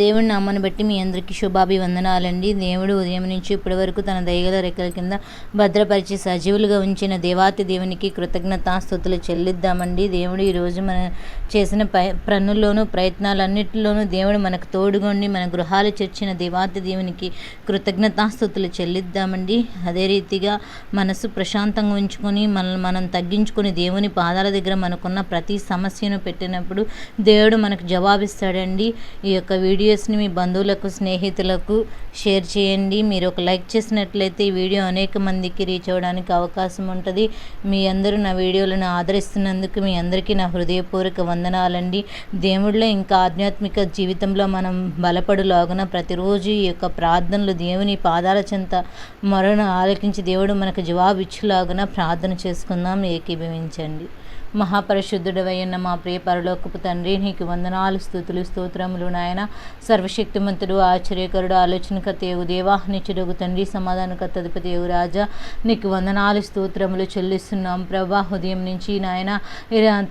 దేవుని నామాన్ని బట్టి మీ అందరికీ శుభాభివందనాలండి. దేవుడు ఉదయం నుంచి ఇప్పటి వరకు తన దయగల రెక్కల కింద భద్రపరిచి సజీవులుగా ఉంచిన దేవాతి దేవునికి కృతజ్ఞతాస్థుతులు చెల్లిద్దామండి. దేవుడు ఈరోజు మన చేసిన ప ప్రనుల్లోనూ ప్రయత్నాలన్నింటిలోనూ దేవుడు మనకు తోడుగొండి మన గృహాలు చేర్చిన దేవాతి దేవునికి కృతజ్ఞతాస్థుతులు చెల్లిద్దామండి. అదే రీతిగా మనసు ప్రశాంతంగా ఉంచుకొని మనల్ని మనం తగ్గించుకొని దేవుని పాదాల దగ్గర మనకున్న ప్రతి సమస్యను పెట్టినప్పుడు దేవుడు మనకు జవాబిస్తాడండి. ఈ యొక్క వీడియో వీడియోస్ని మీ బంధువులకు స్నేహితులకు షేర్ చేయండి. మీరు ఒక లైక్ చేసినట్లయితే ఈ వీడియో అనేక మందికి రీచ్ అవ్వడానికి అవకాశం ఉంటుంది. మీ అందరూ నా వీడియోలను ఆదరిస్తున్నందుకు మీ అందరికీ నా హృదయపూర్వక వందనాలండి. దేవుడిలో ఇంకా ఆధ్యాత్మిక జీవితంలో మనం బలపడులాగున ప్రతిరోజు ఈ యొక్క ప్రార్థనలు దేవుని పాదాల చెంత మరణ ఆలకించి దేవుడు మనకు జవాబు ఇచ్చులాగున ప్రార్థన చేసుకుందాం. ఏకీభవించండి. మహాపరిశుద్ధుడవైన మా ప్రియ పరలోకపు తండ్రి నీకు వందనాలు స్థుతులు స్తోత్రములు నాయన. సర్వశక్తిమంతుడు ఆశ్చర్యకరుడు ఆలోచనకర్త ఏగు దేవా నిచ్చుడుగు తండ్రి సమాధానకర్త అధిపతి ఏగు రాజా నీకు వందనాలు స్తోత్రములు చెల్లిస్తున్నాం ప్రభా. ఉదయం నుంచి నాయన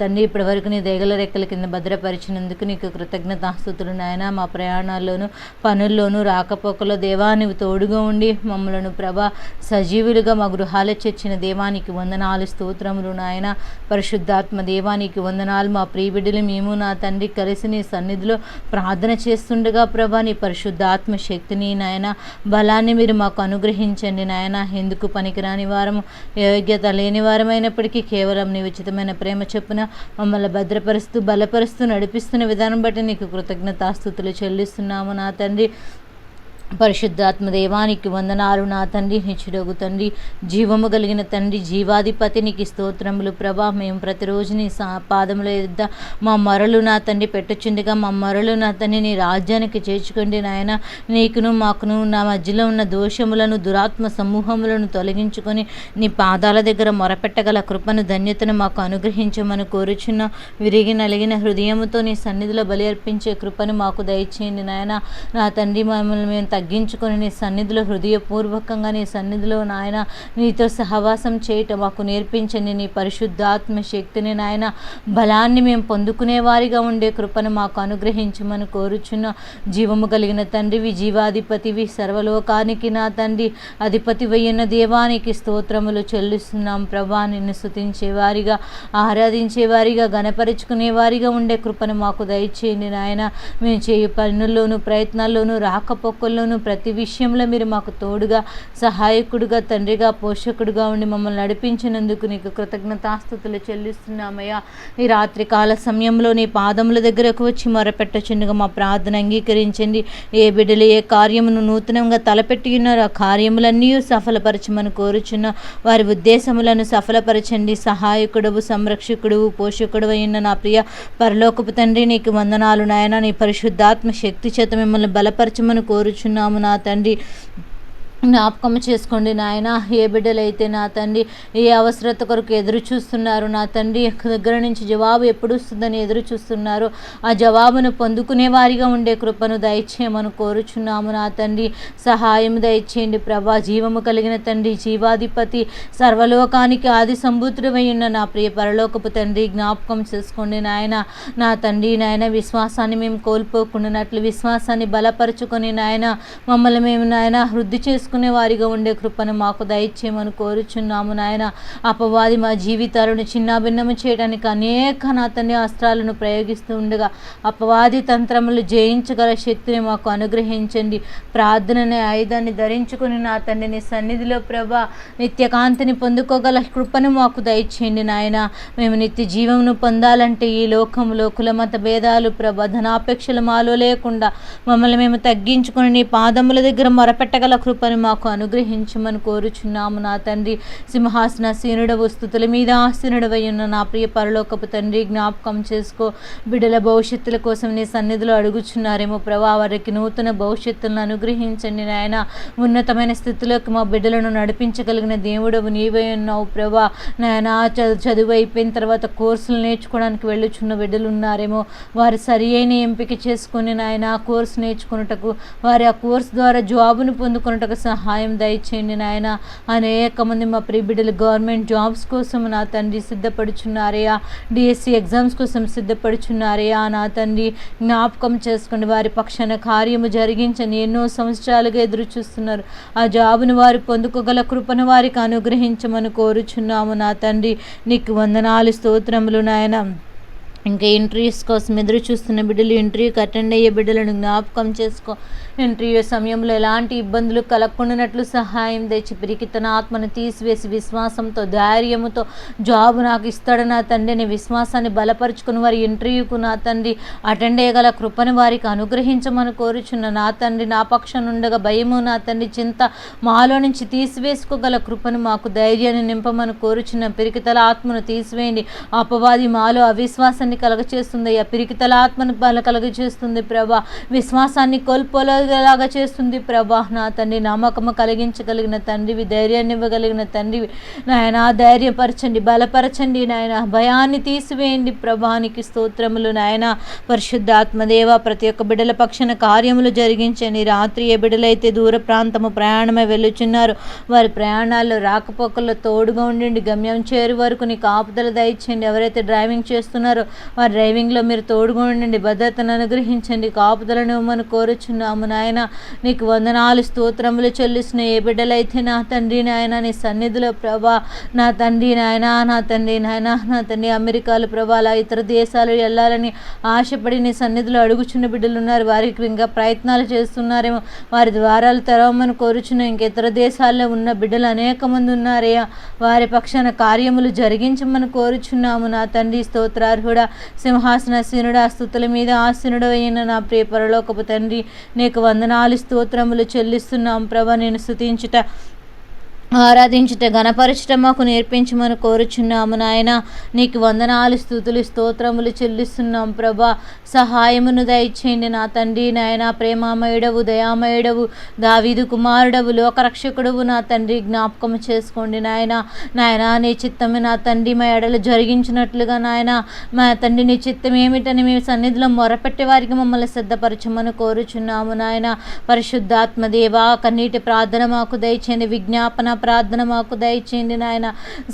తండ్రి ఇప్పటి వరకు నీ దేగల రెక్కల కింద భద్రపరిచినందుకు నీకు కృతజ్ఞతాస్తుతులు నాయన. మా ప్రయాణాల్లోనూ పనుల్లోనూ రాకపోకలో దేవా తోడుగా ఉండి మమ్మలను ప్రభా సజీవులుగా మా గృహాలు చర్చిన దేవానికి వందనాలు స్తోత్రములు నాయన. పరిశుద్ధ పరిశుద్ధాత్మ దేవానికి వందనాలు. మా ప్రియబిడ్డలు మేము నా తండ్రి కలిసి నీ సన్నిధిలో ప్రార్థన చేస్తుండగా ప్రభా నీ పరిశుద్ధాత్మ శక్తిని నాయన బలాన్ని మీరు మాకు అనుగ్రహించండి నాయన. ఎందుకు పనికిరాని వారము? యోగ్యత లేని వారమైనప్పటికీ కేవలం నీ ఉచితమైన ప్రేమ చొప్పున మమ్మల్ని భద్రపరుస్తూ బలపరుస్తూ నడిపిస్తున్న విధానం బట్టి నీకు కృతజ్ఞతాస్థుతులు చెల్లిస్తున్నాము నా తండ్రి. పరిశుద్ధాత్మ దేవానికి వందనాలు నా తండ్రి నిచ్చుడగు తండ్రి. జీవము కలిగిన తండ్రి జీవాధిపతి నీకు స్తోత్రములు. ప్రభా మేము ప్రతిరోజు నీ సా పాదముల ఎద్ద మా మరలు నా తండ్రి పెట్టుచుండగా మా మరలు నా తండ్రి నీ రాజ్యానికి చేర్చుకోండి నాయన. నీకును మాకును నా మధ్యలో ఉన్న దోషములను దురాత్మ సమూహములను తొలగించుకొని నీ పాదాల దగ్గర మొరపెట్టగల కృపను ధన్యతను మాకు అనుగ్రహించమని కోరుచున్న విరిగి నలిగిన హృదయముతో నీ సన్నిధిలో బలి అర్పించే కృపను మాకు దయచేయండి నాయన. నా తండ్రి మమ్మల్ని మేము తగ్గించుకొని నీ సన్నిధిలో హృదయపూర్వకంగా నీ సన్నిధిలో నాయన నీతో సహవాసం చేయటం మాకు నేర్పించండి. నీ పరిశుద్ధాత్మ శక్తిని నాయన బలాన్ని మేము పొందుకునే వారిగా ఉండే కృపను మాకు అనుగ్రహించమని కోరుచున్న జీవము కలిగిన తండ్రివి జీవాధిపతివి సర్వలోకానికి నా తండ్రి అధిపతి వయ్యున్న దేవానికి స్తోత్రములు చెల్లిస్తున్నాం. ప్రభా నిన్ను స్థుతించే వారిగా ఆరాధించే వారిగా గణపరుచుకునే వారిగా ఉండే కృపను మాకు దయచేయండి నాయన. మేము చేయు పనుల్లోనూ ప్రయత్నాల్లోనూ రాకపోకల్లోనూ ప్రతి విషయంలో మీరు మాకు తోడుగా సహాయకుడుగా తండ్రిగా పోషకుడుగా ఉండి మమ్మల్ని నడిపించినందుకు నీకు కృతజ్ఞతాస్థుతులు చెల్లిస్తున్నామయ్యా. ఈ రాత్రి కాల సమయంలో నీ పాదముల దగ్గరకు వచ్చి మొరపెట్టచుండగా మా ప్రార్థన అంగీకరించండి. ఏ బిడ్డలు ఏ కార్యమును నూతనంగా తలపెట్టి ఉన్నారో ఆ కార్యములన్నీ సఫలపరచమని కోరుచున్న వారి ఉద్దేశములను సఫలపరచండి. సహాయకుడవు సంరక్షకుడు పోషకుడు అయిన నా ప్రియ పరలోకపు తండ్రి నీకు వందనాలు నాయన. నీ పరిశుద్ధాత్మ శక్తి చేత మిమ్మల్ని బలపరచమని కోరుచున్నాము నా తండ్రి జ్ఞాపకం చేసుకోండి నాయన. ఏ బిడ్డలైతే నా తండ్రి ఏ అవసరత కొరకు ఎదురు చూస్తున్నారు నా తండ్రి దగ్గర నుంచి జవాబు ఎప్పుడు వస్తుందని ఎదురు చూస్తున్నారు ఆ జవాబును పొందుకునే వారిగా ఉండే కృపను దయచేయమని కోరుచున్నాము నా తండ్రి. సహాయం దయచేయండి ప్రభా. జీవము కలిగిన తండ్రి జీవాధిపతి సర్వలోకానికి ఆది సంబూతుడమై ఉన్న నా ప్రియ పరలోకపు తండ్రి జ్ఞాపకం చేసుకోండి నాయన. నా తండ్రి నాయన విశ్వాసాన్ని మేము కోల్పోకుండానట్లు విశ్వాసాన్ని బలపరుచుకొని నాయన మమ్మల్ని మేము నాయన వృద్ధి చేసుకు చేసుకునే వారిగా ఉండే కృపను మాకు దయచేయమని కోరుచున్నాము నాయన. అపవాది మా జీవితాలను చిన్నాభిన్నము చేయడానికి అనేక నాతని అస్త్రాలను ప్రయోగిస్తూ ఉండగా అపవాది తంత్రములు జయించగల శక్తిని మాకు అనుగ్రహించండి. ప్రార్థననే ఆయుధాన్ని ధరించుకుని నా తండ్రిని సన్నిధిలో ప్రభా నిత్యకాంతిని పొందుకోగల కృపను మాకు దయచేయండి నాయన. మేము నిత్య జీవమును పొందాలంటే ఈ లోకంలో కులమత భేదాలు ప్రభ ధనాపేక్షలు మాలో లేకుండా మమ్మల్ని మేము తగ్గించుకొని నీ పాదముల దగ్గర మొరపెట్టగల కృపను మాకు అనుగ్రహించమని కోరుచున్నాము నా తండ్రి. సింహాసన సీనుడవు స్థుతుల మీద ఆసీనుడవై ఉన్న నా ప్రియ పరలోకపు తండ్రి జ్ఞాపకం చేసుకో. బిడ్డల భవిష్యత్తుల కోసం నీ సన్నిధిలో అడుగుచున్నారేమో ప్రభా. వారికి నూతన భవిష్యత్తులను అనుగ్రహించండి నాయన. ఉన్నతమైన స్థితిలోకి మా బిడ్డలను నడిపించగలిగిన దేవుడవు నీవై ఉన్నావు ప్రభా. నాయన చదువు అయిపోయిన తర్వాత కోర్సులు నేర్చుకోవడానికి వెళ్ళుచున్న బిడ్డలు ఉన్నారేమో వారు సరి అయిన ఎంపిక చేసుకుని నాయన ఆ కోర్సు నేర్చుకున్నటకు వారి ఆ కోర్సు ద్వారా జాబును పొందుకున్నటకు సహాయం దయచేయండి నాయన. అనేక మంది మా ప్రిబిడ్డలు గవర్నమెంట్ జాబ్స్ కోసం నా తండ్రి సిద్ధపడుచున్నారయ్యా. డిఎస్సి ఎగ్జామ్స్ కోసం సిద్ధపడుచున్నారయ్యా. నా తండ్రి జ్ఞాపకం చేసుకుని వారి పక్షాన కార్యము జరిగించని ఎన్నో సంవత్సరాలుగా ఎదురు చూస్తున్నారు. ఆ జాబును వారు పొందుకోగల కృపను వారికి అనుగ్రహించమని కోరుచున్నాము నా తండ్రి. నీకు వందనాలు స్తోత్రములు నాయన. ఇంకా ఇంటర్వ్యూస్ కోసం ఎదురు చూస్తున్న బిడ్డలు ఇంటర్వ్యూకి అటెండ్ అయ్యే బిడ్డలను జ్ఞాపకం చేసుకో. ఇంటర్వ్యూ సమయంలో ఎలాంటి ఇబ్బందులు కలగకుండానట్లు సహాయం తెచ్చి పిరికి తన ఆత్మను తీసివేసి విశ్వాసంతో ధైర్యముతో జాబ్ నాకు ఇస్తాడు నా తండ్రి. అనే విశ్వాసాన్ని బలపరుచుకుని వారి ఇంటర్వ్యూకు నా తండ్రి అటెండ్ అయ్యగల కృపను వారికి అనుగ్రహించమని కోరుచున్న నా తండ్రి నా పక్షం ఉండగా భయము నా తండ్రి చింత మాలో నుంచి తీసివేసుకోగల కృపను మాకు ధైర్యాన్ని నింపమని కోరుచున్న పిరికితల ఆత్మను తీసివేయండి. అపవాది మాలో అవిశ్వాసాన్ని కలగచేస్తుంది. అయ్యా పిరికితల ఆత్మను బల కలగచేస్తుంది ప్రభా. విశ్వాసాన్ని కోల్పోలేలాగా చేస్తుంది ప్రభా. నా తండ్రి నమ్మకము కలిగించగలిగిన తండ్రివి ధైర్యాన్ని ఇవ్వగలిగిన తండ్రివి. నాయన ధైర్యపరచండి బలపరచండి నాయన. భయాన్ని తీసివేయండి ప్రభానికి స్తోత్రములు నాయన. పరిశుద్ధాత్మదేవ ప్రతి ఒక్క బిడ్డల పక్షన కార్యములు జరిగించండి. రాత్రి ఏ బిడ్డలైతే దూర ప్రాంతము ప్రయాణమై వెళ్ళుచున్నారు వారి ప్రయాణాల్లో రాకపోకల్లో తోడుగా ఉండండి. గమ్యం చేరు వరకు నీకు ఆపుదల దయచేయండి. ఎవరైతే డ్రైవింగ్ చేస్తున్నారో వారి డ్రైవింగ్లో మీరు తోడుగా ఉండండి. భద్రతను అనుగ్రహించండి. కాపుదలను ఇవ్వమని కోరుచున్నాము నాయన నీకు వందనాలు స్తోత్రములు చెల్లిసిన ఏ బిడ్డలైతే నా తండ్రి నాయన నీ సన్నిధిలో ప్రభా నా తండ్రి నాయన నా తండ్రి నాయన నా తండ్రి అమెరికాలు ప్రభా అలా ఇతర దేశాలు వెళ్ళాలని ఆశపడి నీ సన్నిధిలో అడుగుచున్న బిడ్డలు ఉన్నారు. వారికి ఇంకా ప్రయత్నాలు చేస్తున్నారేమో. వారి ద్వారాలు తెరవమని కోరుచున్న ఇంక ఇతర దేశాల్లో ఉన్న బిడ్డలు అనేక మంది ఉన్నారయ్యా. వారి పక్షాన కార్యములు జరిగించమని కోరుచున్నాము. నా తండ్రి స్తోత్రార్హుడా సింహాసన సీనుడా స్థుతుల మీద ఆసీనుడు అయిన నా ప్రియ పరలోకపు తండ్రి నీకు వందనాలు స్తోత్రములు చెల్లిస్తున్నాం ప్రభ. నేను స్థుతించుట ఆరాధించుట గణపరచుట మాకు నేర్పించమని కోరుచున్నాము నాయన. నీకు వందనాలు స్థుతులు స్తోత్రములు చెల్లిస్తున్నాం ప్రభా. సహాయమును దయచేయండి నా తండ్రి నాయన. ప్రేమామయుడవు దయామయుడవు దావీదు కుమారుడవు లోకరక్షకుడవు నా తండ్రి. జ్ఞాపకం చేసుకోండి నాయన. నాయన నీ చిత్తమే నా తండ్రి. మా ఎడలు జరిగించినట్లుగా నాయన. మా తండ్రి నీ చిత్తం ఏమిటని మేము సన్నిధిలో మొరపెట్టే వారికి మమ్మల్ని సిద్ధపరచమని కోరుచున్నాము నాయన. పరిశుద్ధాత్మ దేవా కన్నీటి ప్రార్థన మాకు దయచేయండి. విజ్ఞాపన ప్రార్థన మాకు దయచేయండి నాయన.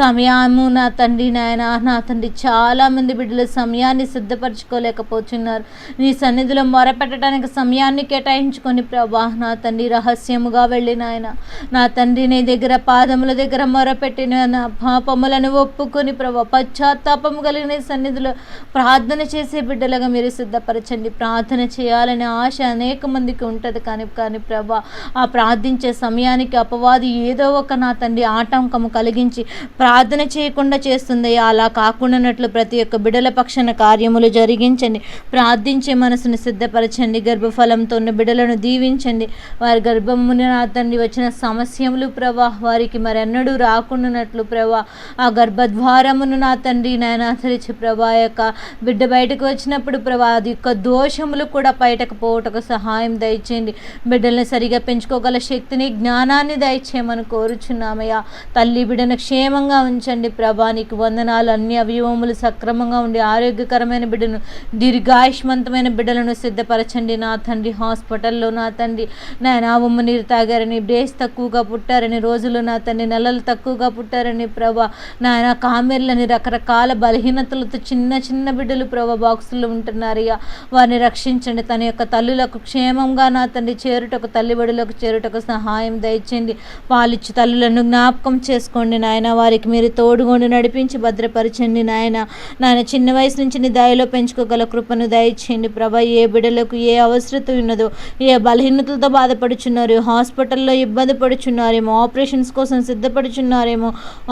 సమయము నా తండ్రి నాయన నా తండ్రి చాలామంది బిడ్డలు సమయాన్ని సిద్ధపరచుకోలేకపోతున్నారు. నీ సన్నిధిలో మొరపెట్టడానికి సమయాన్ని కేటాయించుకొని ప్రభా నా తండ్రి రహస్యముగా వెళ్ళి నాయన. నా తండ్రి నీ దగ్గర పాదముల దగ్గర మొరపెట్టిన నా పాపములను ఒప్పుకొని ప్రభా పశ్చాత్తాపము కలిగిన సన్నిధిలో ప్రార్థన చేసే బిడ్డలుగా మీరు సిద్ధపరచండి. ప్రార్థన చేయాలనే ఆశ అనేక మందికి ఉంటుంది కానీ కానీ ప్రభా ఆ ప్రార్థించే సమయానికి అపవాది ఏదో ఒక నా తండ్రి ఆటంకము కలిగించి ప్రార్థన చేయకుండా చేస్తుంది. అలా కాకుండానట్లు ప్రతి ఒక్క బిడల పక్షాన కార్యములు జరిగించండి. ప్రార్థించే మనసును సిద్ధపరచండి. గర్భఫలంతో ఉన్న బిడలను దీవించండి. వారి గర్భమున నా తండ్రి వచ్చిన సమస్యములు ప్రభా వారికి మరెన్నడూ రాకుండానట్లు ప్రభా ఆ గర్భద్వారమును నా తండ్రి నాయన ప్రభా యొక్క బిడ్డ బయటకు వచ్చినప్పుడు ప్రభా అది యొక్క దోషములు కూడా బయటకు పోవటకు సహాయం దయచేయండి. బిడ్డల్ని సరిగా పెంచుకోగల శక్తిని జ్ఞానాన్ని దయచేయమని కోరుచున్నామయ్యా. తల్లి బిడ్డను క్షేమంగా ఉంచండి ప్రభా. నీకు వందనాలు అన్ని అవయవములు సక్రమంగా ఉండి ఆరోగ్యకరమైన బిడ్డను దీర్ఘాయుష్మంతమైన బిడ్డలను సిద్ధపరచండి. నా తండ్రి హాస్పిటల్లో నా తండ్రి నాయన ఉమ్మ నీరు తాగారని డేస్ తక్కువగా పుట్టారని రోజులు నా తండ్రి నెలలు తక్కువగా పుట్టారని ప్రభా. నాయన కామెర్లని రకరకాల బలహీనతలతో చిన్న చిన్న బిడ్డలు ప్రభా బాక్సుల్లో ఉంటున్నారయ్యా. వారిని రక్షించండి. తన యొక్క తల్లులకు క్షేమంగా నా తండ్రి చేరుటకు తల్లిబడులకు చేరుటకు సహాయం దయచేయండి. పాలిచ్చు తల్లులను జ్ఞాపకం చేసుకోండి నాయన. వారికి మీరు తోడుగొండి నడిపించి భద్రపరచండి నాయన. నాయన చిన్న వయసు నుంచి నీ దయలో పెంచుకోగల కృపను దయచేయండి ప్రభా. ఏ బిడ్డలకు ఏ అవసరత ఉన్నదో ఏ బలహీనతలతో బాధపడుచున్నారు హాస్పిటల్లో ఇబ్బంది పడుచున్నారేమో ఆపరేషన్స్ కోసం సిద్ధపడుచున్నారేమో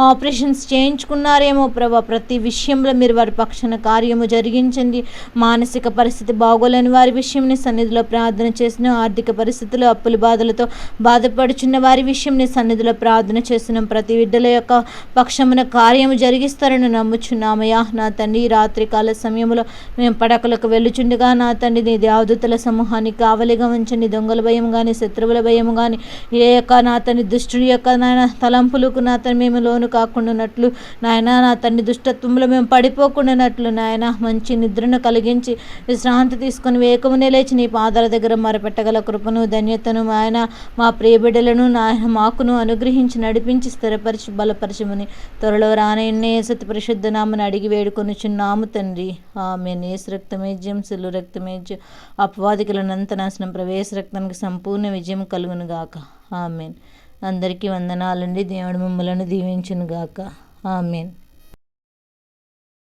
ఆపరేషన్స్ చేయించుకున్నారేమో ప్రభా. ప్రతి విషయంలో మీరు వారి పక్షాన కార్యము జరిగించండి. మానసిక పరిస్థితి బాగోలేని వారి విషయంని సన్నిధిలో ప్రార్థన చేసిన ఆర్థిక పరిస్థితులు అప్పుల బాధలతో బాధపడుచున్న వారి విషయంని సన్నిధిలో ప్రార్థన చేస్తున్నాం ప్రతి బిడ్డల యొక్క పక్షమున కార్యము జరిగిస్తారని నమ్ముచున్నామయ్యా. నా తండ్రి రాత్రికాల రాత్రి కాల సమయంలో మేము పడకలకు వెళ్ళుచుండగా నా తండ్రి నీ దేవదూతల సమూహాన్ని కావలిగా ఉంచండి. దొంగల భయం కానీ శత్రువుల భయం కానీ ఏ యొక్క నా తండ్రి దుష్టుడి యొక్క నాయన తలంపులకు నా తండ్రి మేము లోను కాకుండానట్లు నాయన నా తండ్రి దుష్టత్వంలో మేము పడిపోకుండానట్లు నాయన మంచి నిద్రను కలిగించి విశ్రాంతి తీసుకొని వేకమునే లేచి నీ పాదాల దగ్గర మరపెట్టగల కృపను ధన్యతను ఆయన మా ప్రియ బిడ్డలను నాయన మాకును అనుగ్రహించి నడిపించి స్థిరపరిచి బలపరచమని త్వరలో రానయ్యే సతి పరిశుద్ధ నామని అడిగి వేడుకొనుచున్నాము తండ్రి. ఆమె నేసు రక్తమేజ్యం సిల్లు రక్తమేజ్యం అపవాదికులనంత నాశనం ప్రవేశ రక్తానికి సంపూర్ణ విజయం కలుగును గాక. ఆమెన్. అందరికీ వందనాలండి. దేవుడు మిమ్మలను దీవించును గాక. ఆమెన్.